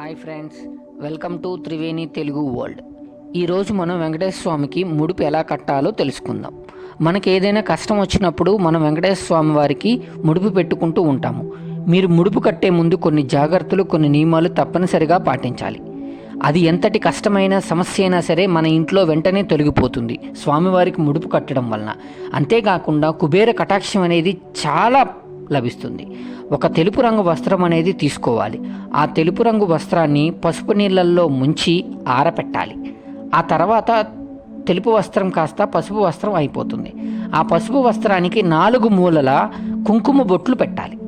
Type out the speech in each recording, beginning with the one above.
Hi friends welcome to Triveni Telugu world. ఈరోజు మనం వెంకటేశ్వర స్వామికి ముడుపు ఎలా కట్టాలో తెలుసుకుందాం. మనకి ఏదైనా కష్టం వచ్చినప్పుడు మనం వెంకటేశ్వర స్వామి వారికి ముడుపు పెట్టుకుంటూ ఉంటాము. మీరు ముడుపు కట్టే ముందు కొన్ని జాగ్రత్తలు కొన్ని నియమాలు తప్పనిసరిగా పాటించాలి. అది ఎంతటి కష్టమైన సమస్య అయినా సరే మన ఇంట్లో వెంటనే తొలగిపోతుంది స్వామివారికి ముడుపు కట్టడం వలన. అంతేకాకుండా కుబేర కటాక్షం అనేది చాలా లభిస్తుంది. ఒక తెలుపు రంగు వస్త్రం అనేది తీసుకోవాలి. ఆ తెలుపు రంగు వస్త్రాన్ని పసుపు నీళ్ళల్లో ముంచి ఆరపెట్టాలి. ఆ తర్వాత తెలుపు వస్త్రం కాస్త పసుపు వస్త్రం అయిపోతుంది. ఆ పసుపు వస్త్రానికి నాలుగు మూలల కుంకుమ బొట్లు పెట్టాలి.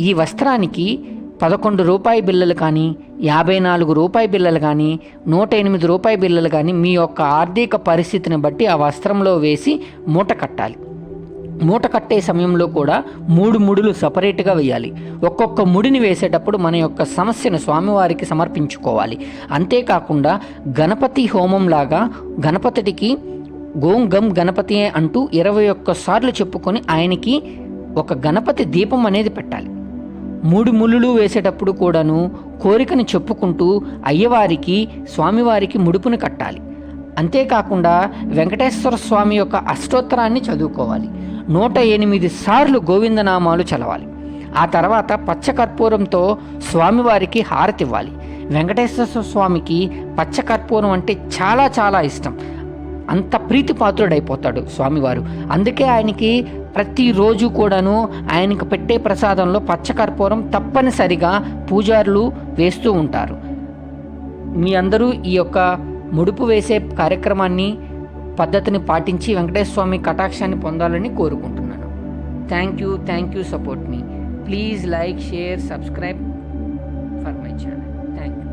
ఈ వస్త్రానికి పదకొండు రూపాయి బిల్లలు కానీ యాభై నాలుగు రూపాయి బిల్లలు కానీ నూట ఎనిమిది రూపాయి బిల్లలు కానీ మీ యొక్క ఆర్థిక పరిస్థితిని బట్టి ఆ వస్త్రంలో వేసి మూట కట్టాలి. మూట కట్టే సమయంలో కూడా మూడు ముడులు సపరేట్గా వేయాలి. ఒక్కొక్క ముడిని వేసేటప్పుడు మన యొక్క సమస్యను స్వామివారికి సమర్పించుకోవాలి. అంతేకాకుండా గణపతి హోమం లాగా గణపతికి గోం గం గణపతి అంటూ ఇరవై ఒక్క సార్లు చెప్పుకొని ఆయనకి ఒక గణపతి దీపం అనేది పెట్టాలి. మూడు ముళ్ళు వేసేటప్పుడు కూడాను కోరికను చెప్పుకుంటూ అయ్యవారికి స్వామివారికి ముడుపుని కట్టాలి. అంతేకాకుండా వెంకటేశ్వర స్వామి యొక్క అష్టోత్తరాన్ని చదువుకోవాలి. నూట ఎనిమిది సార్లు గోవిందనామాలు చదవాలి. ఆ తర్వాత పచ్చకర్పూరంతో స్వామివారికి హారతి ఇవ్వాలి వెంకటేశ్వర స్వామికి పచ్చకర్పూరం అంటే చాలా చాలా ఇష్టం. అంత ప్రీతిపాత్రుడైపోతాడు స్వామివారు. అందుకే ఆయనకి ప్రతిరోజు కూడాను ఆయనకు పెట్టే ప్రసాదంలో పచ్చకర్పూరం తప్పనిసరిగా పూజారులు వేస్తూ ఉంటారు. మీ అందరూ ఈ యొక్క ముడుపు వేసే కార్యక్రమాన్ని పద్ధతిని పాటించి వెంకటేశ్వర స్వామి కటాక్షాన్ని పొందాలని కోరుకుంటున్నాను. Thank you thank you support me please like share subscribe for my channel thank you